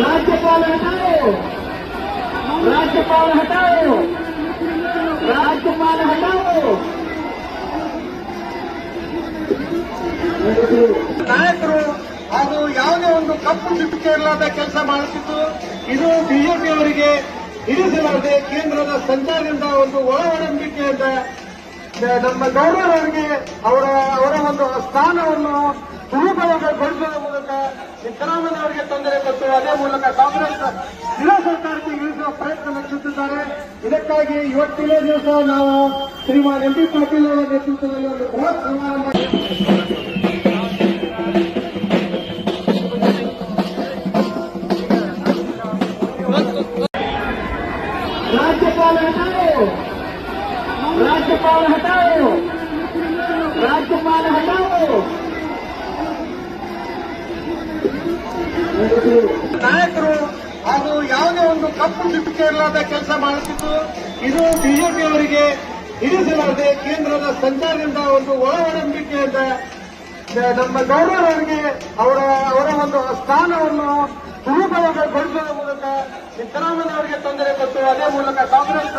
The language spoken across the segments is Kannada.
राज्यपाल हटाओ ರಾಜ್ಯಪಾಲ ರಾಜ್ಯಪಾಲ ನಾಯಕರು, ಅದು ಯಾವುದೇ ಒಂದು ಕಪ್ಪು ಚುಟುಕೆ ಇಲ್ಲದ ಕೆಲಸ ಮಾಡುತ್ತಿತ್ತು ಇದು ಬಿಜೆಪಿಯವರಿಗೆ ಇರಿಸಲಾರದೆ ಕೇಂದ್ರದ ಸಂಚಾರದಿಂದ ಒಂದು ಒಳ ಇದ್ದ ನಮ್ಮ ಗೌರವರಿಗೆ ಅವರ ಅವರ ಒಂದು ಸ್ಥಾನವನ್ನು ತೊಂದರೆ ಕೊಟ್ಟು ಅದೇ ಮೂಲಕ ಕಾಂಗ್ರೆಸ್ ಸ್ಥಿರ ಸರ್ಕಾರಕ್ಕೆ ಇಳಿಸುವ ಪ್ರಯತ್ನ ನಡೆಸುತ್ತಿದ್ದಾರೆ ಇದಕ್ಕಾಗಿ ಇವತ್ತಿನ ದಿವಸ ನಾವು ಶ್ರೀಮಾನ್ ಎಂ ಪಿ ಪಾಟೀಲ್ ಅವರ ನೇತೃತ್ವದಲ್ಲಿ ಒಂದು ಬೃಹತ್ ಸಮಾರಂಭ राज्यपाल हटाओ राज्यपाल हटाओ राज्यपाल ನಾಯಕರು ಅದು ಯಾವುದೇ ಒಂದು ಕಪ್ಪು ಚುಕ್ಕೆ ಇರಲಾದ ಕೆಲಸ ಮಾಡುತ್ತಿತ್ತು ಇದು ಬಿಜೆಪಿಯವರಿಗೆ ಇರಿಸಲಾರದೆ ಕೇಂದ್ರದ ಸಂಚಾರದಿಂದ ಒಂದು ಒಳ ಒಡಂಬಿಕೆಯಿಂದ ನಮ್ಮ ಗೌರವರಿಗೆ ಅವರ ಅವರ ಒಂದು ಸ್ಥಾನವನ್ನು ದುರುಪಯೋಗಗೊಳಿಸುವ ಮೂಲಕ ಸಿದ್ದರಾಮಯ್ಯ ಅವರಿಗೆ ತೊಂದರೆ ಕೊಟ್ಟು ಅದೇ ಮೂಲಕ ಕಾಂಗ್ರೆಸ್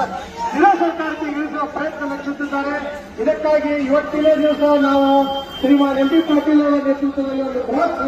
ಸ್ಥಿರ ಸರ್ಕಾರಕ್ಕೆ ಇಳಿಸುವ ಪ್ರಯತ್ನ ನಡೆಸುತ್ತಿದ್ದಾರೆ. ಇದಕ್ಕಾಗಿ ಇವತ್ತಿನ ದಿವಸ ನಾವು ಶ್ರೀಮಾನ್ ಎಂ ಪಿ ಪಾಟೀಲ್ ಅವರ ನೇತೃತ್ವದಲ್ಲಿ ಒಂದು ಬೃಹತ್